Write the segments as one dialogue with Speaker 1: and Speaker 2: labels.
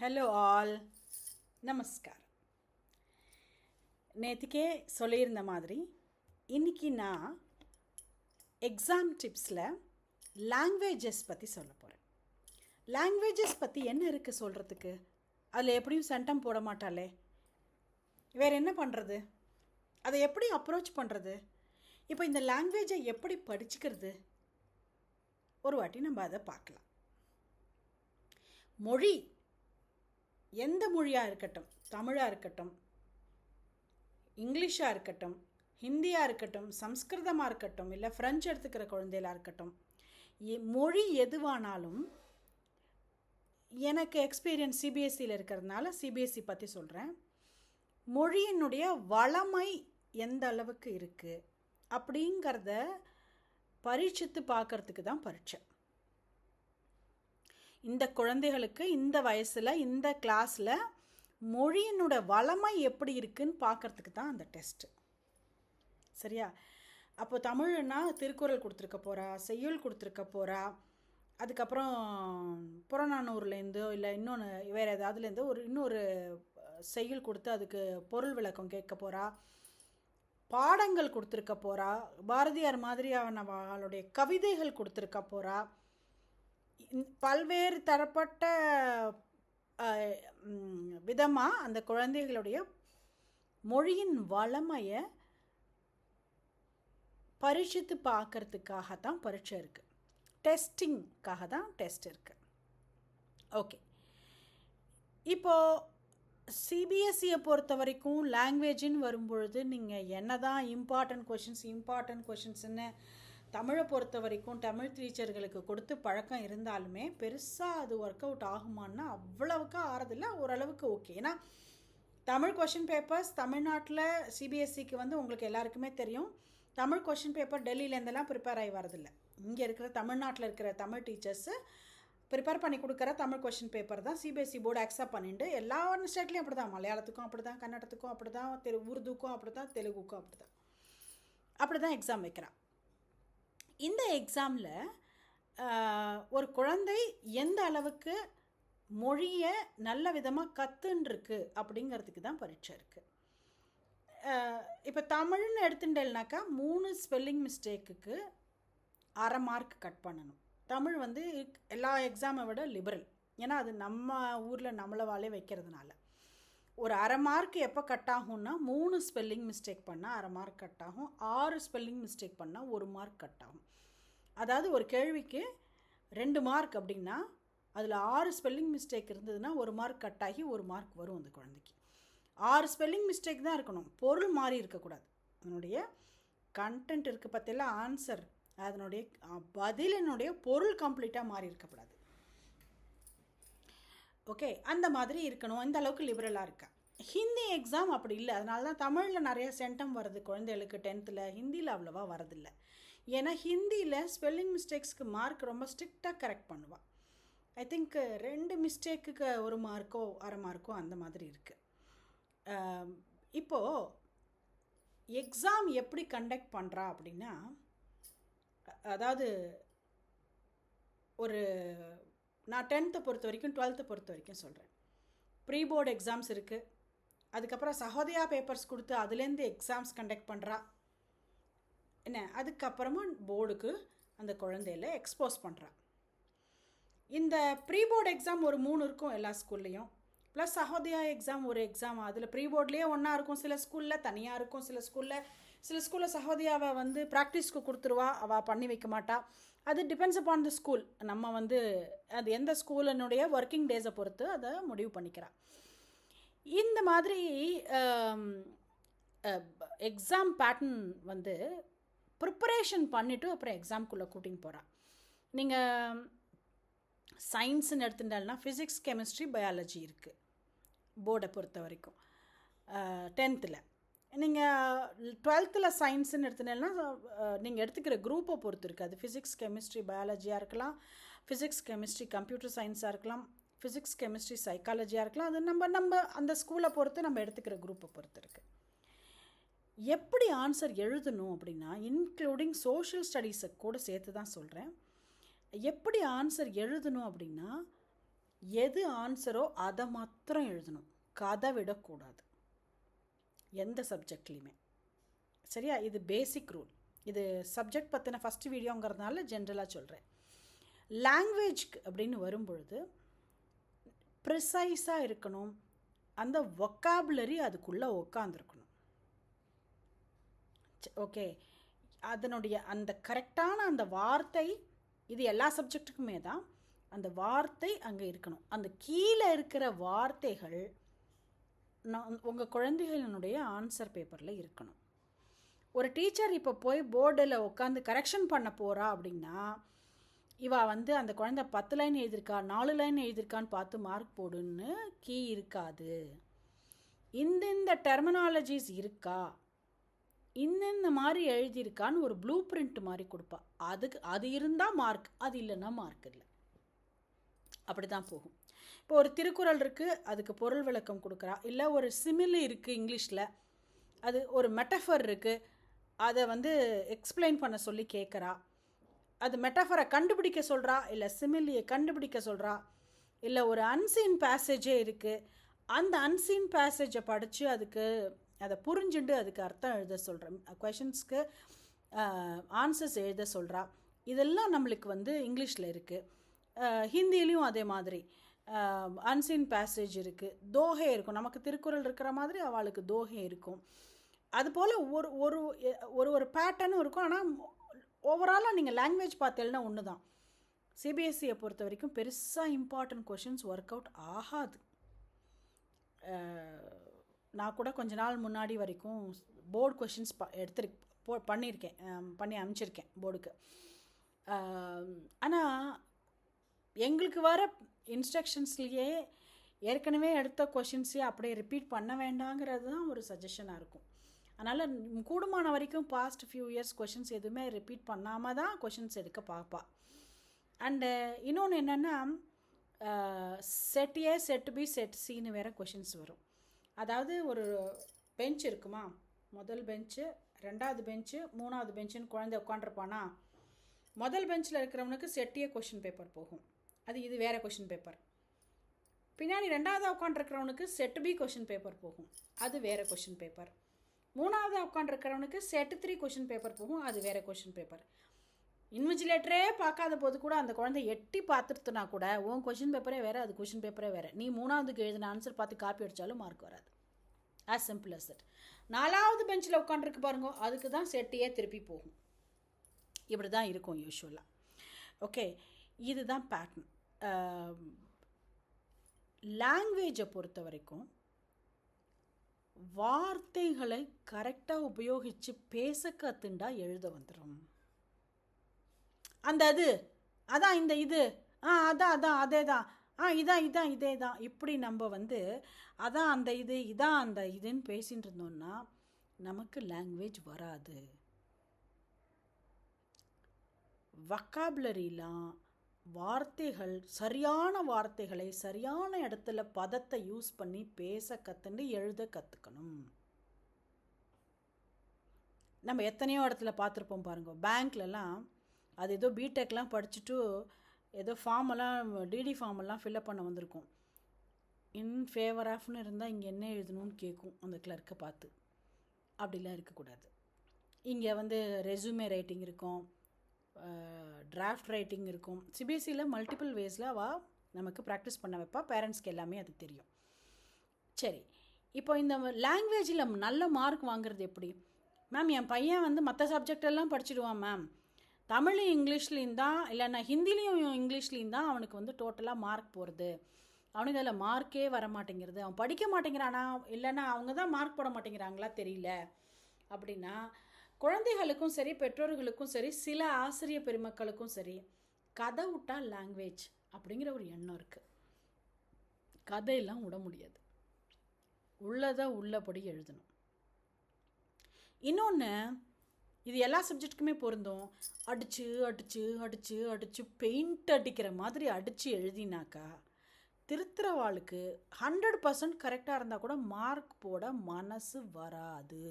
Speaker 1: Hello all நமஸ்கார் நேற்றுக்கே சொல்லியிருந்த மாதிரி இன்றைக்கி நான் எக்ஸாம் டிப்ஸில் லாங்குவேஜஸ் பற்றி சொல்ல போகிறேன் லாங்குவேஜஸ் பற்றி என்ன இருக்குது சொல்கிறதுக்கு அதில் எப்படியும் சென்டம் போட மாட்டாளே. வேறு என்ன பண்ணுறது அதை எப்படி அப்ரோச் பண்ணுறது இப்போ இந்த லாங்குவேஜை எப்படி படிச்சுக்கிறது? ஒரு வாட்டி நம்ம அதை பார்க்கலாம். மொழி எந்த மொழியாக இருக்கட்டும் தமிழாக இருக்கட்டும் இங்கிலீஷாக இருக்கட்டும் ஹிந்தியாக இருக்கட்டும் சம்ஸ்கிருதமாக இருக்கட்டும் இல்லை ஃப்ரெஞ்சு எடுத்துக்கிற குழந்தைகளாக இருக்கட்டும் எ- மொழி எதுவானாலும் எனக்கு எக்ஸ்பீரியன்ஸ் சிபிஎஸ்சியில் இருக்கிறதுனால சிபிஎஸ்சி பற்றி சொல்கிறேன் மொழியினுடைய வளமை எந்த அளவுக்கு இருக்குது அப்படிங்கிறத பரீட்சித்து பார்க்கறதுக்கு தான் பரீட்சை. இந்த குழந்தைகளுக்கு இந்த வயசில் இந்த கிளாஸில் மொழியினோட வளமை எப்படி இருக்குன்னு பார்க்கறதுக்கு தான் அந்த டெஸ்ட்டு சரியா? அப்போ தமிழ்னா திருக்குறள் கொடுத்துருக்க போகிறா செய்யுள் கொடுத்துருக்க போகிறா அதுக்கப்புறம் புறநானூர்லேருந்தோ இல்லை இன்னொன்று வேறு ஏதாவதுலேருந்து ஒரு இன்னொரு செய்யுள் கொடுத்து அதுக்கு பொருள் விளக்கம் கேட்க போகிறா பாடங்கள் கொடுத்துருக்க போகிறா பாரதியார் மாதிரியானவர்களுடைய கவிதைகள் கொடுத்துருக்க போகிறா பல்வேறு தரப்பட்ட விதமாக அந்த குழந்தைகளுடைய மொழியின் வளமையை பரீட்சித்து பார்க்கறதுக்காக தான் பரீட்சை இருக்குது டெஸ்டிங்க்காக தான் டெஸ்ட் இருக்குது ஓகே. இப்போது சிபிஎஸ்சியை பொறுத்த வரைக்கும் லாங்குவேஜின்னு வரும்பொழுது நீங்கள் என்ன தான் இம்பார்ட்டன்ட் கொஷின்ஸ் இம்பார்ட்டன்ட் கொஷின்ஸ்னு தமிழை பொறுத்த வரைக்கும் தமிழ் டீச்சர்களுக்கு கொடுத்து பழக்கம் இருந்தாலுமே பெருசாக அது ஒர்க் அவுட் ஆகுமான்னா அவ்வளவுக்கு ஆறதில்ல ஓரளவுக்கு ஓகே ஏன்னா தமிழ் கொஷின் பேப்பர்ஸ் தமிழ்நாட்டில் சிபிஎஸ்சிக்கு வந்து உங்களுக்கு எல்லாருக்குமே தெரியும். தமிழ் கொஷின் பேப்பர் டெல்லியிலேருந்தெல்லாம் ப்ரிப்பேர் ஆகி வரதில்லை இங்கே இருக்கிற தமிழ்நாட்டில் இருக்கிற தமிழ் டீச்சர்ஸு ப்ரிப்பேர் பண்ணி கொடுக்குற தமிழ் கொஷின் பேப்பர் தான் சிபிஎஸ்சி போர்டு அக்செப்ட் பண்ணிட்டு எல்லா ஸ்டேட்லேயும் அப்படி தான் மலையாளத்துக்கும் அப்படி தான் கன்னடத்துக்கும் அப்படி தான் தெரு உருதுக்கும் அப்படி தான் தெலுங்குக்கும் அப்படி தான் அப்படி தான் எக்ஸாம் வைக்கிறான். இந்த எக்ஸாமில் ஒரு குழந்தை எந்த அளவுக்கு மொழியை நல்ல விதமாக கற்றுன்ருக்கு அப்படிங்கிறதுக்கு தான் பரீட்சை இருக்குது இப்போ தமிழ்னு எடுத்துட்டேன்னாக்கா மூணு ஸ்பெல்லிங் மிஸ்டேக்குக்கு அரை மார்க் கட் பண்ணணும். தமிழ் வந்து எல்லா எக்ஸாமை விட லிபரல் ஏன்னா அது நம்ம ஊரில் நம்மளவாலே வைக்கிறதுனால. ஒரு அரை மார்க் எப்போ கட் ஆகும்னா மூணு ஸ்பெல்லிங் மிஸ்டேக் பண்ணால் அரை மார்க் கட் ஆகும். ஆறு ஸ்பெல்லிங் மிஸ்டேக் பண்ணால் ஒரு மார்க் கட் ஆகும். அதாவது ஒரு கேள்விக்கு ரெண்டு மார்க் அப்படின்னா அதில் ஆறு ஸ்பெல்லிங் மிஸ்டேக் இருந்ததுன்னா ஒரு மார்க் கட் ஆகி ஒரு மார்க் வரும் அந்த குழந்தைக்கு. ஆறு ஸ்பெல்லிங் மிஸ்டேக் தான் இருக்கணும். பொருள் மாறி இருக்கக்கூடாது. அதனுடைய கண்டென்ட் இருக்க பற்றியெல்லாம் ஆன்சர் அதனுடைய பதிலினுடைய பொருள் கம்ப்ளீட்டாக மாறி இருக்கக்கூடாது. ஓகே அந்த மாதிரி இருக்கணும். இந்த அளவுக்கு லிபரலாக இருக்கா? ஹிந்தி எக்ஸாம் அப்படி இல்லை. அதனால தான் தமிழில் நிறைய சென்டம் வருது. குழந்தைகளுக்கு டென்த்தில் ஹிந்தியில் அவ்வளோவா வரதில்லை. ஏன்னா ஹிந்தியில் ஸ்பெல்லிங் மிஸ்டேக்ஸ்க்கு மார்க் ரொம்ப ஸ்ட்ரிக்டாக கரெக்ட் பண்ணுவாள் ஐ திங்க் ரெண்டு மிஸ்டேக்குக்கு ஒரு மார்க்கோ அரை மார்க்கோ அந்த மாதிரி இருக்குது இப்போது எக்ஸாம் எப்படி கண்டக்ட் பண்ணுறா அப்படின்னா அதாவது ஒரு நான் டென்த்தை பொறுத்த வரைக்கும் டுவெல்த்தை பொறுத்த வரைக்கும் சொல்கிறேன் ப்ரீ போர்டு எக்ஸாம்ஸ் இருக்குது அதுக்கப்புறம் சகோதயா பேப்பர்ஸ் கொடுத்து அதுலேருந்து எக்ஸாம்ஸ் கண்டக்ட் பண்ணுறா என்ன? அதுக்கப்புறமா போர்டுக்கு அந்த குழந்தையில எக்ஸ்போஸ் பண்ணுறா இந்த ப்ரீ போர்டு எக்ஸாம் ஒரு மூணு இருக்கும் எல்லா ஸ்கூல்லேயும் ப்ளஸ் சகோதயா எக்ஸாம் ஒரு எக்ஸாம் அதில் ப்ரீ போர்ட்லேயே ஒன்றா இருக்கும் சில ஸ்கூலில் தனியாக இருக்கும் சில ஸ்கூலில் சில ஸ்கூலில் சகோதயாவை வந்து ப்ராக்டிஸ்க்கு கொடுத்துருவா. அவள் பண்ணி வைக்க மாட்டாள் அது டிபெண்ட்ஸ் அப்பான் த ஸ்கூல் நம்ம வந்து அது எந்த ஸ்கூலினுடைய ஒர்க்கிங் டேஸை பொறுத்து அதை முடிவு பண்ணிக்கிறா. இந்த மாதிரி um, எக்ஸாம் பேட்டர்ன் வந்து ப்ரிப்பரேஷன் பண்ணிவிட்டு அப்புறம் எக்ஸாம்குள்ளே கூட்டின்னு போகிறான் நீங்கள் சயின்ஸ்னு எடுத்துட்டால்னா ஃபிசிக்ஸ் கெமிஸ்ட்ரி பயாலஜி இருக்குது போர்டை பொறுத்த வரைக்கும். டென்த்தில் நீங்கள் டுவெல்த்தில் சயின்ஸுன்னு எடுத்துனேன்னா நீங்கள் எடுத்துக்கிற குரூப்பை பொறுத்து இருக்குது அது ஃபிசிக்ஸ் கெமிஸ்ட்ரி பயாலஜியாக இருக்கலாம். ஃபிசிக்ஸ் கெமிஸ்ட்ரி கம்ப்யூட்டர் சயின்ஸாக இருக்கலாம். ஃபிசிக்ஸ் கெமிஸ்ட்ரி சைக்காலஜியாக இருக்கலாம். அது நம்ம நம்ம அந்த ஸ்கூலை பொறுத்து நம்ம எடுத்துக்கிற குரூப்பை பொறுத்து இருக்குது எப்படி ஆன்சர் எழுதணும் அப்படின்னா இன்க்ளூடிங் சோஷியல் ஸ்டடீஸை கூட சேர்த்து தான் சொல்கிறேன் எப்படி ஆன்சர் எழுதணும் அப்படின்னா எது ஆன்சரோ அதை மாத்திரம் எழுதணும். கதை விடக்கூடாது. எந்த சப்ஜெக்ட்லேயுமே சரியா? இது பேசிக் ரூல் இது சப்ஜெக்ட் பற்றின ஃபஸ்ட்டு வீடியோங்கிறதுனால ஜென்ரலாக சொல்கிறேன் லாங்குவேஜ் அப்படின்னு வரும்பொழுது ப்ரிசைஸாக இருக்கணும். அந்த ஒக்காபுலரி அதுக்குள்ளே உக்காந்துருக்கணும். ஓகே அதனுடைய அந்த கரெக்டான அந்த வார்த்தை இது எல்லா சப்ஜெக்ட்டுக்குமே தான். அந்த வார்த்தை அங்கே இருக்கணும். அந்த கீழே இருக்கிற வார்த்தைகள் நான் உங்கள் குழந்தைகளினுடைய ஆன்சர் பேப்பரில் இருக்கணும். ஒரு டீச்சர் இப்போ போய் போர்டில் உட்காந்து கரெக்ஷன் பண்ண போகிறா அப்படின்னா இவா வந்து அந்த குழந்தை பத்து லைன் எழுதியிருக்கா நாலு லைன் எழுதியிருக்கான்னு பார்த்து மார்க் போடுன்னு கீ இருக்காது. இந்தந்த இந்த டெர்மினாலஜிஸ் இருக்கா? இந்தந்த மாதிரி எழுதியிருக்கான்னு ஒரு ப்ளூ பிரிண்ட் மாதிரி கொடுப்பா. அதுக்கு அது இருந்தால் மார்க் அது இல்லைன்னா மார்க் இல்லை. அப்படி தான் போகும். இப்போ ஒரு திருக்குறள் இருக்குது அதுக்கு பொருள் விளக்கம் கொடுக்குறா. இல்லை ஒரு சிமிலி இருக்குது இங்கிலீஷில் அது ஒரு மெட்டஃபர் இருக்குது அதை வந்து எக்ஸ்பிளைன் பண்ண சொல்லி கேட்குறா அது மெட்டஃபரை கண்டுபிடிக்க சொல்கிறா இல்லை சிமிலியை கண்டுபிடிக்க சொல்கிறா இல்லை ஒரு அன்சீன் பேசேஜே இருக்குது அந்த அன்சீன் பேசேஜை படித்து அதுக்கு அதை புரிஞ்சுண்டு அதுக்கு அர்த்தம் எழுத சொல்கிறேன் கொஷின்ஸ்க்கு ஆன்சர்ஸ் எழுத சொல்கிறா இதெல்லாம் நம்மளுக்கு வந்து இங்கிலீஷில் இருக்குது ஹிந்திலையும் அதே மாதிரி. அன்சீன் பேசேஜ் இருக்குது தோகை இருக்கும். நமக்கு திருக்குறள் இருக்கிற மாதிரி அவளுக்கு தோகை இருக்கும். அதுபோல் ஒரு ஒரு ஒரு ஒரு பேட்டர்னும் இருக்கும். ஆனால் ஓவராலாக நீங்கள் லாங்குவேஜ் பார்த்தேன்னா ஒன்று தான் சிபிஎஸ்சியை பொறுத்த வரைக்கும் பெருசாக இம்பார்ட்டன்ட் கொஷின்ஸ் ஒர்க் அவுட் ஆகாது. நான் கூட கொஞ்ச நாள் முன்னாடி வரைக்கும் போர்டு கொஷின்ஸ் ப எடுத்துரு போ பண்ணியிருக்கேன். பண்ணி அனுப்பிச்சிருக்கேன் போர்டுக்கு ஆனால் எங்களுக்கு வர இன்ஸ்ட்ரக்ஷன்ஸ்லேயே ஏற்கனவே எடுத்த கொஷின்ஸே அப்படியே ரிப்பீட் பண்ண வேண்டாங்கிறது தான் ஒரு சஜஷனாக இருக்கும். அதனால் கூடுமான வரைக்கும் பாஸ்ட் ஃபியூ இயர்ஸ் கொஷின்ஸ் எதுவுமே ரிப்பீட் பண்ணாமல் தான் கொஷின்ஸ் எடுக்க பார்ப்பா அண்டு இன்னொன்று என்னென்னா set A set B set சின்னு வேறு கொஷின்ஸ் வரும். அதாவது ஒரு பெஞ்ச் இருக்குமா? முதல் பெஞ்சு ரெண்டாவது பெஞ்சு மூணாவது பெஞ்சுன்னு குழந்தை உட்காண்ட்ருப்பானா முதல் பெஞ்சில் இருக்கிறவனுக்கு செட்டியே கொஷின் பேப்பர் போகும். அது இது வேறு கொஷின் பேப்பர் பின்னாடி ரெண்டாவதாக உட்காண்ட்ருக்கிறவனுக்கு செட் பி கொஷின் பேப்பர் போகும். அது வேறு கொஷின் பேப்பர் மூணாவது உட்காண்ட்ருக்கிறவனுக்கு செட் த்ரீ கொஷின் பேப்பர் போகும். அது வேறு கொஷின் பேப்பர் இன்விஜிலேட்டரே பார்க்காத போது கூட அந்த குழந்தை எட்டி பார்த்துருத்துனா கூட உன் கொஷின் பேப்பரே வேறு அது கொஷின் பேப்பரே வேறு. நீ மூணாவதுக்கு எழுதின ஆன்சர் பார்த்து காப்பி அடித்தாலும் மார்க் வராது. ஆஸ் சிம்பிள் அஸ் தட் நாலாவது பெஞ்சில் உட்காந்துருக்கு பாருங்க அதுக்கு தான் செட்டியே திருப்பி போகும். இப்படி தான் இருக்கும் யூஸ்வலாக ஓகே இதுதான் பேட்டர்ன் லாங்குவேஜை பொறுத்த வரைக்கும் வார்த்தைகளை கரெக்டாக உபயோகித்து பேச கற்றுண்டா எழுத வந்துடும் அந்த அது அதான் இந்த இது ஆ அதான் அதான் அதே தான் ஆ இதான் இதான் இதே தான் இப்படி நம்ம வந்து அதான் அந்த இது இதான் அந்த இதுன்னு பேசிகிட்டு இருந்தோம்னா நமக்கு லாங்குவேஜ் வராது. வக்காபுலரிலாம் வார்த்தைகள் சரியான வார்த்தைகளை சரியான இடத்துல பதத்தை யூஸ் பண்ணி பேச கற்றுண்டு எழுத கற்றுக்கணும் நம்ம எத்தனையோ இடத்துல பார்த்துருப்போம் பாருங்க. பேங்க்லலாம் அது ஏதோ பிடெக்லாம் படிச்சுட்டு ஏதோ ஃபார்மெல்லாம் டிடி ஃபார்மெல்லாம் ஃபில்அப் பண்ண வந்திருக்கும். இன் ஃபேவர் ஆஃப்னு இருந்தால் இங்கே என்ன எழுதணும்னு கேட்கும் அந்த கிளர்க்கை பார்த்து. அப்படிலாம் இருக்கக்கூடாது. இங்கே வந்து ரெஸ்யூமே ரைட்டிங் இருக்கும். டிராஃப்ட் ரைட்டிங் இருக்கும். சிபிஎஸ்சியில் மல்டிபிள் வேஸில் வா நமக்கு ப்ராக்டிஸ் பண்ண வைப்பா. பேரண்ட்ஸ்க்கு எல்லாமே அது தெரியும். சரி இப்போ இந்த லாங்குவேஜில் நல்ல மார்க் வாங்குறது எப்படி? மேம் என் பையன் வந்து மற்ற சப்ஜெக்ட் எல்லாம் மேம் தமிழ் இங்கிலீஷ்லேயும் தான் இல்லைன்னா ஹிந்திலையும் இங்கிலீஷ்லேயும் தான் அவனுக்கு வந்து டோட்டலாக மார்க் போகிறது அவனுக்கு அதில் மார்க்கே வர மாட்டேங்கிறது அவன் படிக்க மாட்டேங்கிறானா? இல்லைன்னா அவங்க தான் மார்க் போட மாட்டேங்கிறாங்களா தெரியல. அப்படின்னா குழந்தைகளுக்கும் சரி பெற்றோர்களுக்கும் சரி சில ஆசிரியர் பெருமக்களுக்கும் சரி கதை விட்டா லாங்குவேஜ் அப்படிங்கிற ஒரு எண்ணம் இருக்குது கதையெல்லாம் விட முடியாது. உள்ளதை உள்ளபடி எழுதணும். இன்னொன்று இது எல்லா சப்ஜெக்ட்டுக்குமே பொருந்தும். அடித்து அடித்து அடித்து அடித்து பெயிண்ட் அடிக்கிற மாதிரி அடித்து எழுதினாக்கா திருத்துறவாளுக்கு ஹண்ட்ரட் பர்சன்ட் கரெக்டாக இருந்தால் கூட மார்க் போட மனசு வராது.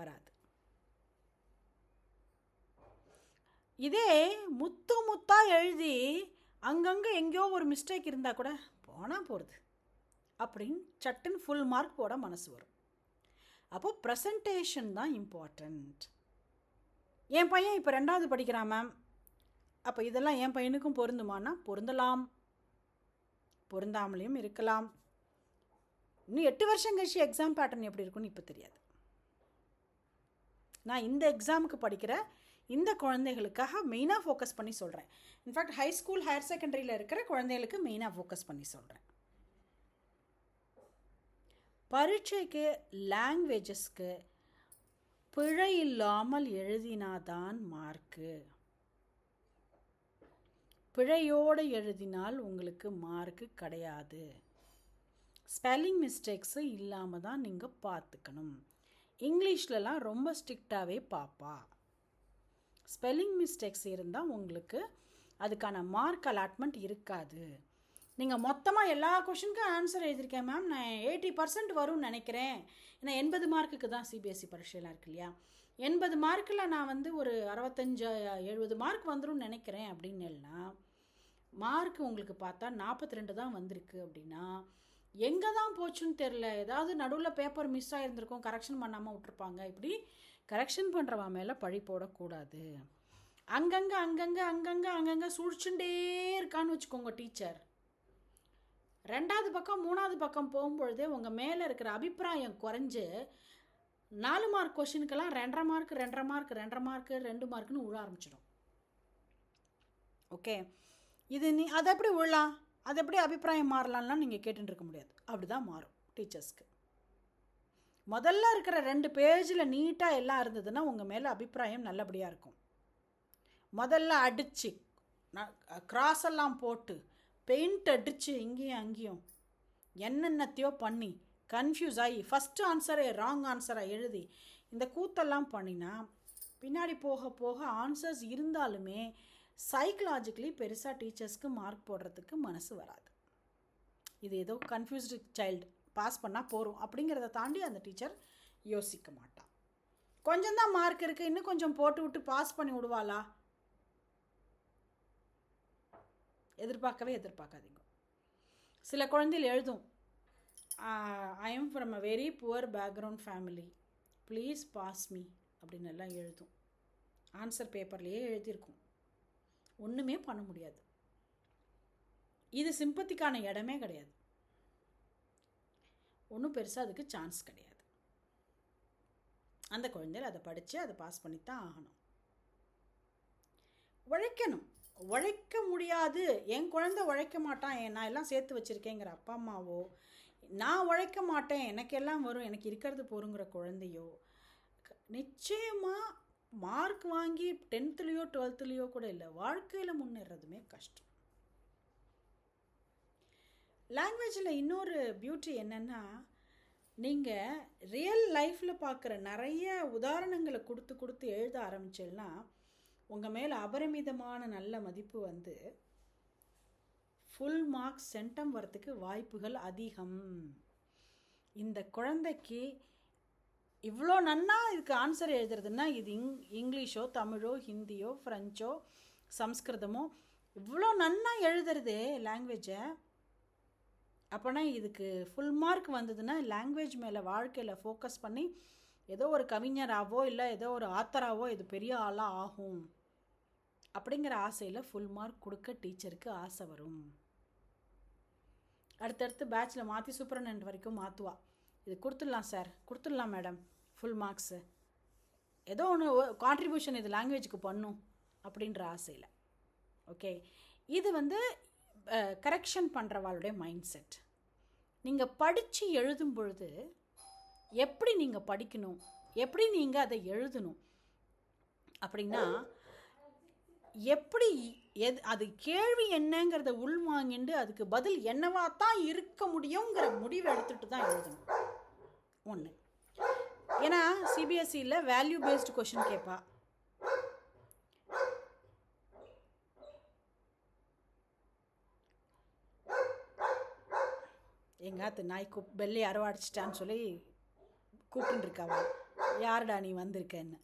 Speaker 1: வராது. இதே முத்து முத்தாக எழுதி அங்கங்கே எங்கேயோ ஒரு மிஸ்டேக் இருந்தால் கூட போனால் போகிறது அப்படின்னு சட்டுன்னு ஃபுல் மார்க் போட மனசு வரும். அப்போது ப்ரெசன்டேஷன் தான் இம்பார்ட்டண்ட் என் பையன் இப்போ ரெண்டாவது படிக்கிறான் மேம் அப்போ இதெல்லாம் என் பையனுக்கும் பொருந்துமானா பொருந்தலாம். பொருந்தாமலேயும் இருக்கலாம். இன்னும் எட்டு வருஷம் கழிச்சு எக்ஸாம் பேட்டர்ன் எப்படி இருக்குன்னு இப்போ தெரியாது. நான் இந்த எக்ஸாமுக்கு படிக்கிற இந்த குழந்தைகளுக்காக மெயினாக ஃபோக்கஸ் பண்ணி சொல்கிறேன் in fact high school higher செகண்டரியில் இருக்கிற குழந்தைகளுக்கு மெயினாக ஃபோக்கஸ் பண்ணி சொல்கிறேன் பரீட்சைக்கு லாங்குவேஜஸ்க்கு பிழை இல்லாமல் எழுதினாதான் மார்க்கு பிழையோடு எழுதினால் உங்களுக்கு மார்க்கு கிடையாது. ஸ்பெல்லிங் மிஸ்டேக்ஸு இல்லாமல் தான் நீங்கள் பார்த்துக்கணும். இங்கிலீஷ்லலாம் ரொம்ப ஸ்ட்ரிக்டாகவே பார்ப்பா ஸ்பெல்லிங் மிஸ்டேக்ஸ் இருந்தால் உங்களுக்கு அதுக்கான மார்க் அலாட்மெண்ட் இருக்காது. நீங்கள் மொத்தமாக எல்லா கொஷனுக்கும் ஆன்சர் எழுதியிருக்கேன் மேம். நான் எயிட்டி பர்சன்ட் வரும்னு நினைக்கிறேன். ஏன்னா எண்பது மார்க்குக்கு தான் சிபிஎஸ்சி பரீட்சையெல்லாம் இருக்கு இல்லையா? எண்பது மார்க்கில் நான் வந்து ஒரு அறுபத்தஞ்சு எழுபது மார்க் வந்துடும் நினைக்கிறேன் அப்படின்னு எல்லாம் மார்க் உங்களுக்கு பார்த்தா நாற்பத்தி ரெண்டு தான் வந்திருக்கு அப்படின்னா எங்கே தான் போச்சுன்னு தெரில ஏதாவது நடுவில் பேப்பர் மிஸ் ஆகிருந்திருக்கும் கரெக்ஷன் பண்ணாமல் விட்ருப்பாங்க இப்படி கரெக்ஷன் பண்ணுறவன் மேலே பழி போடக்கூடாது. அங்கங்கே அங்கங்கே அங்கங்கே அங்கங்கே சுழிச்சுட்டே இருக்கான்னு வச்சுக்கோங்க டீச்சர். ரெண்டாவது பக்கம் மூணாவது பக்கம் போகும்பொழுதே உங்கள் மேலே இருக்கிற அபிப்பிராயம் குறைஞ்சு நாலு மார்க் கொஷினுக்கெல்லாம் ரெண்டரை மார்க் ரெண்டரை மார்க் ரெண்டரை மார்க் ரெண்டு மார்க்குன்னு விழ ஆரம்பிச்சிடும். ஓகே இது நீ அதை எப்படி விழலாம் அது எப்படி அபிப்பிராயம் மாறலாம்லாம் நீங்கள் கேட்டுட்டு இருக்க முடியாது. அப்படி தான் மாறும் டீச்சர்ஸ்க்கு. முதல்ல இருக்கிற ரெண்டு பேஜில் நீட்டாக எல்லாம் இருந்ததுன்னா உங்கள் மேலே அபிப்பிராயம் நல்லபடியாக இருக்கும். முதல்ல அடித்து கிராஸ் எல்லாம் போட்டு பெயிண்ட் அடித்து இங்கேயும் அங்கேயும் என்னென்னத்தையோ பண்ணி கன்ஃபியூஸ் ஆகி ஃபஸ்ட்டு ஆன்சரை ராங் ஆன்சராக எழுதி இந்த கூத்தெல்லாம் பண்ணினா பின்னாடி போக போக ஆன்சர்ஸ் இருந்தாலுமே சைக்கலாஜிக்கலி பெருசாக டீச்சர்ஸ்க்கு மார்க் போடுறதுக்கு மனசு வராது. இது ஏதோ கன்ஃபியூஸ்டு சைல்டு பாஸ் பண்ணால் போகிறோம் அப்படிங்கிறத தாண்டி அந்த டீச்சர் யோசிக்க மாட்டான். கொஞ்சம்தான் மார்க் இருக்குது இன்னும் கொஞ்சம் போட்டு விட்டு பாஸ் பண்ணி விடுவாளா? எதிர்பார்க்கவே எதிர்பார்க்காதீங்க. சில குழந்தைகள் எழுதும் I am from a very poor background family please pass me அப்படின்னு எல்லாம் எழுதும். ஆன்சர் பேப்பர்லேயே எழுதியிருக்கும். ஒன்றுமே பண்ண முடியாது. இது சிம்பத்திக்கான இடமே கிடையாது. ஒன்றும் பெருசாக அதுக்கு சான்ஸ் கிடையாது. அந்த குழந்தைகள் அதை படித்து அதை பாஸ் பண்ணித்தான் ஆகணும். உழைக்கணும். உழைக்க முடியாது. என் குழந்தை உழைக்க மாட்டான் நான் எல்லாம் சேர்த்து வச்சுருக்கேங்கிற அப்பா அம்மாவோ நான் உழைக்க மாட்டேன். எனக்கெல்லாம் வரும். எனக்கு இருக்கிறது போருங்கிற குழந்தையோ நிச்சயமாக மார்க் வாங்கி டென்த்துலேயோ டுவெல்த்துலேயோ கூட இல்லை வாழ்க்கையில் முன்னேறதுமே கஷ்டம். லாங்குவேஜில் இன்னொரு பியூட்டி என்னென்னா நீங்கள் ரியல் லைஃப்பில் பார்க்குற நிறைய உதாரணங்களை கொடுத்து கொடுத்து எழுத ஆரம்பிச்சேன்னா உங்கள் மேலே அபரிமிதமான நல்ல மதிப்பு வந்து ஃபுல் மார்க்ஸ் சென்டம் வரத்துக்கு வாய்ப்புகள் அதிகம். இந்த குழந்தைக்கு இவ்வளோ நன்னா இதுக்கு ஆன்சர் எழுதுறதுன்னா இது இங் இங்கிலீஷோ தமிழோ ஹிந்தியோ ஃப்ரெஞ்சோ சம்ஸ்கிருதமோ இவ்வளோ நன்னா எழுதுறதே லாங்குவேஜை அப்போனா இதுக்கு ஃபுல் மார்க் வந்ததுன்னா லாங்குவேஜ் மேலே வாழ்க்கையில் ஃபோக்கஸ் பண்ணி ஏதோ ஒரு கவிஞராகவோ இல்லை ஏதோ ஒரு ஆத்தராகவோ இது பெரிய ஆளாக ஆகும். அப்படிங்கிற ஆசையில் ஃபுல் மார்க் கொடுக்க டீச்சருக்கு ஆசை வரும். அடுத்தடுத்து பேட்சில் மாற்றி சூப்பரனண்ட் வரைக்கும் மாற்றுவா இது கொடுத்துடலாம் சார் கொடுத்துடலாம் மேடம் ஃபுல் மார்க்ஸு ஏதோ ஒன்று கான்ட்ரிபியூஷன் இது லாங்குவேஜுக்கு பண்ணும் அப்படின்ற ஆசையில். ஓகே இது வந்து கரெக்ஷன் பண்ணுறவாளுடைய மைண்ட் செட் நீங்கள் படித்து எழுதும் பொழுது எப்படி நீங்கள் படிக்கணும்? எப்படி நீங்கள் அதை எழுதணும்? அப்படின்னா எப்படி எது அது கேள்வி என்னங்கிறத உள்வாங்கிட்டு அதுக்கு பதில் என்னவா தான் இருக்க முடியுங்கிற முடிவை எடுத்துகிட்டு தான் எழுதணும். ஒன்று ஏன்னா சிபிஎஸ்சியில் வேல்யூ பேஸ்டு கொஷின் கேட்பா எங்காத்து நாய் கூப் பெல்லி அரவாடிச்சிட்டான்னு சொல்லி கூப்பிட்டுருக்காவா? யாருடா நீ வந்திருக்கன்னு?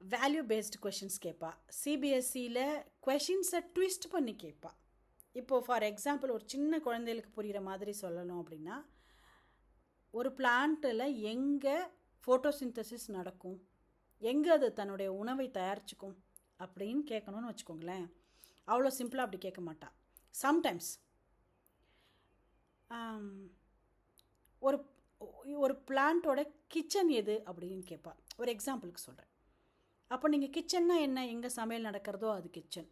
Speaker 1: வேல்யூ பேஸ்டு கொஷின்ஸ் கேட்பா சிபிஎஸ்சியில் கொஷின்ஸை ட்விஸ்ட் பண்ணி கேட்பா இப்போது ஃபார் எக்ஸாம்பிள் ஒரு சின்ன குழந்தைகளுக்கு புரிகிற மாதிரி சொல்லணும் அப்படின்னா ஒரு பிளான்ட்டில் எங்கே ஃபோட்டோசிந்தசிஸ் நடக்கும்? எங்கே அது தன்னுடைய உணவை தயாரிச்சுக்கும்? அப்படின்னு கேட்கணும்னு வச்சுக்கோங்களேன். அவ்வளோ சிம்பிளாக அப்படி கேட்க மாட்டா. சம்டைம்ஸ் ஒரு ஒரு பிளான்ட்டோட கிச்சன் எது அப்படின்னு கேட்பா. ஒரு எக்ஸாம்பிளுக்கு சொல்கிறேன் அப்போ நீங்கள் கிச்சன்னா என்ன? எங்கே சமையல் நடக்கிறதோ அது கிச்சன்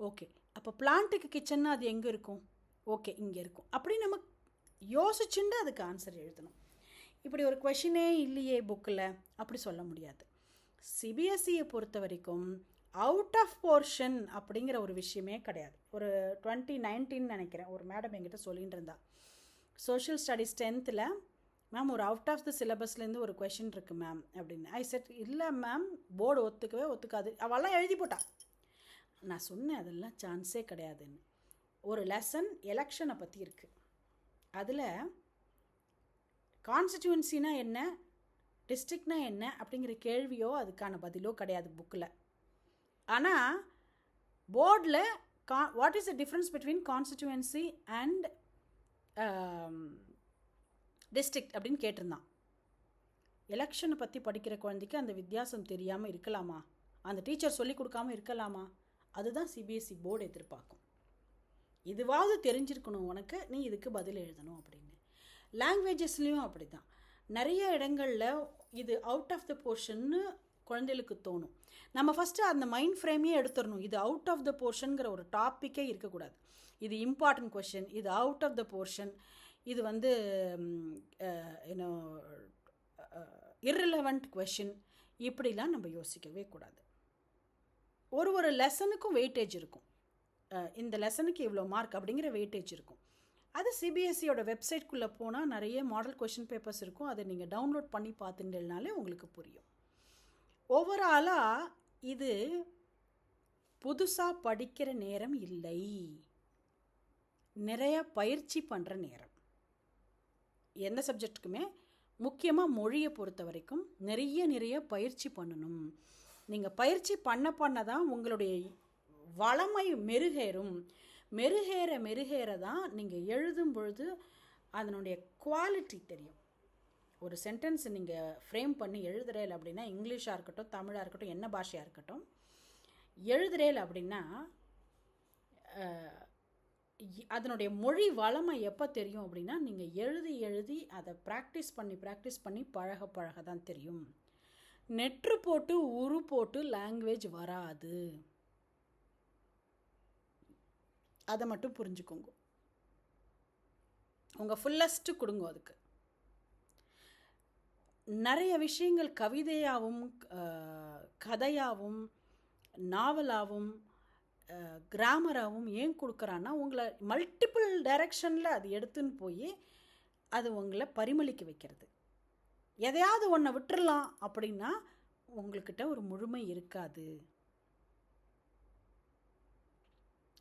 Speaker 1: ஓகே அப்போ பிளான்ட்டுக்கு கிச்சன்னா அது எங்கே இருக்கும்? ஓகே இங்கே இருக்கும். அப்படி நம்ம யோசிச்சுண்டு அதுக்கு ஆன்சர் எழுதணும். இப்படி ஒரு கொஷினே இல்லையே புக்கில் அப்படி சொல்ல முடியாது. சிபிஎஸ்சியை பொறுத்த வரைக்கும் அவுட் ஆஃப் போர்ஷன் அப்படிங்கிற ஒரு விஷயமே கிடையாது. ஒரு டுவெண்ட்டி நைன்டீன் நினைக்கிறேன் ஒரு மேடம் என்கிட்ட சொல்லிட்டு இருந்தா. சோஷியல் ஸ்டடீஸ் டென்த்தில் மேம் ஒரு அவுட் ஆஃப் த சிலபஸ்லேருந்து ஒரு கொஷின் இருக்குது மேம் அப்படின்னு. ஐ செட் இல்லை மேம் போர்டு ஒத்துக்கவே ஒத்துக்காது. அவெல்லாம் எழுதி போட்டான் நான் சொன்னேன் அதெல்லாம் சான்ஸே கிடையாதுன்னு. ஒரு லெசன் எலெக்ஷனை பற்றி இருக்குது அதில் கான்ஸ்டியூன்சினா என்ன? டிஸ்ட்ரிக்ட்னா என்ன? அப்படிங்கிற கேள்வியோ அதுக்கான பதிலோ கிடையாது புக்கில் ஆனால் போர்டில் கா what is the difference between constituency and district அப்படின்னு கேட்டிருந்தான். எலெக்ஷனை பற்றி படிக்கிற குழந்தைக்கு அந்த வித்தியாசம் தெரியாமல் இருக்கலாமா? அந்த டீச்சர் சொல்லி கொடுக்காம இருக்கலாமா? அதுதான் சிபிஎஸ்சி போர்டு எதிர்பார்க்கும். இதுவாவது தெரிஞ்சிருக்கணும் உனக்கு நீ இதுக்கு பதில் எழுதணும் அப்படின்னு. லாங்குவேஜஸ்லேயும் அப்படி தான் நிறைய இடங்களில் இது அவுட் ஆஃப் த போர்ஷன்னு குழந்தைகளுக்கு தோணும். நம்ம ஃபஸ்ட்டு அந்த மைண்ட் ஃப்ரேமையே எடுத்துடணும். இது அவுட் ஆஃப் த போர்ஷனுங்கிற ஒரு டாப்பிக்கே இருக்கக்கூடாது. இது இம்பார்ட்டன்ட் கொஷின் இது அவுட் ஆஃப் த போர்ஷன் இது வந்து ஏன்னோ இர்ரிலவெண்ட் கொஷின் இப்படிலாம் நம்ம யோசிக்கவே கூடாது. ஒரு ஒரு லெசனுக்கும் வெயிட்டேஜ் இருக்கும். இந்த லெசனுக்கு இவ்வளோ மார்க் அப்படிங்கிற வெயிட்டேஜ் இருக்கும். அது சிபிஎஸ்சியோட வெப்சைட்குள்ளே போனால் நிறைய மாடல் கொஷின் பேப்பர்ஸ் இருக்கும். அதை நீங்கள் டவுன்லோட் பண்ணி பார்த்துட்டேனாலே உங்களுக்கு புரியும். ஓவராலாக இது புதுசாக படிக்கிற நேரம் இல்லை. நிறைய பயிற்சி பண்ணுற நேரம். எந்த சப்ஜெக்ட்டுக்குமே முக்கியமாக மொழியை பொறுத்த வரைக்கும் நிறைய நிறைய பயிற்சி பண்ணணும். நீங்கள் பயிற்சி பண்ண பண்ண தான் உங்களுடைய வளமை மெருகேறும். மெருகேற மெருகேற தான் நீங்கள் எழுதும் பொழுது அதனுடைய குவாலிட்டி தெரியும். ஒரு சென்டென்ஸ் நீங்கள் ஃப்ரேம் பண்ணி எழுதுறேல் அப்படின்னா இங்கிலீஷாக இருக்கட்டும் தமிழாக இருக்கட்டும் என்ன பாஷையாக இருக்கட்டும் எழுதுறேல் அப்படின்னா அதனுடைய மொழி வளமை எப்போ தெரியும் அப்படின்னா நீங்கள் எழுதி எழுதி அதை ப்ராக்டிஸ் பண்ணி ப்ராக்டிஸ் பண்ணி பழக பழக தான் தெரியும். நெற்று போட்டு உரு போட்டு லாங்குவேஜ் வராது. அதை மட்டும் புரிஞ்சுக்கோங்க. உங்கள் ஃபுல்லஸ்ட்டு கொடுங்க அதுக்கு. நிறைய விஷயங்கள் கவிதையாகவும் கதையாகவும் நாவலாகவும் கிராமராகவும் ஏன் கொடுக்குறான்னா உங்களை மல்டிபிள் டைரக்ஷனில் அது எடுத்துன்னு போய் அது உங்களை பரிமளிக்க வைக்கிறது. எதையாவது ஒன்றை விட்டுறலாம் அப்படின்னா உங்கள்கிட்ட ஒரு முழுமை இருக்காது.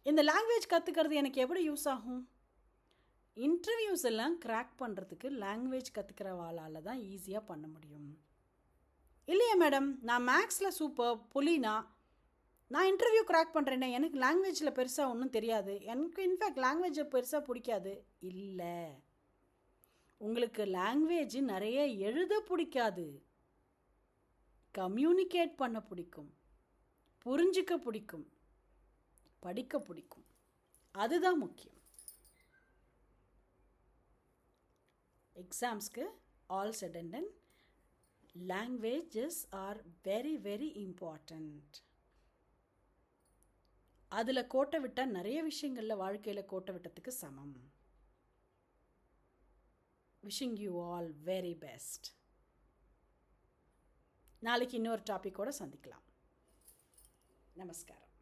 Speaker 1: இந்த லாங்குவேஜ் கற்றுக்கிறது எனக்கு எப்படி யூஸ் ஆகும்? இன்டர்வியூஸ் எல்லாம் கிராக் பண்ணுறதுக்கு லாங்குவேஜ் கற்றுக்கிறவாளால் தான் ஈஸியாக பண்ண முடியும். இல்லையா மேடம் நான் மேக்ஸில் சூப்பர் புலினா? நான் இன்டர்வியூ கிராக் பண்ணுறேனே எனக்கு லாங்குவேஜில் பெருசாக ஒன்றும் தெரியாது. எனக்கு இன்ஃபேக்ட் லாங்குவேஜை பெருசாக பிடிக்காது. இல்லை. உங்களுக்கு லாங்குவேஜ் நிறைய எழுத பிடிக்காது. கம்யூனிகேட் பண்ண பிடிக்கும். புரிஞ்சிக்க பிடிக்கும். படிக்க பிடிக்கும். அதுதான் முக்கியம். எக்ஸாம்ஸ்க்கு all sudden languages are very very important அதில் கோட்டை விட்டால் நிறைய விஷயங்களில் வாழ்க்கையில் கோட்டை விட்டதுக்கு சமம். Wishing you all very best நாளைக்கு இன்னொரு டாப்பிக்கோடு சந்திக்கலாம். நமஸ்காரம்.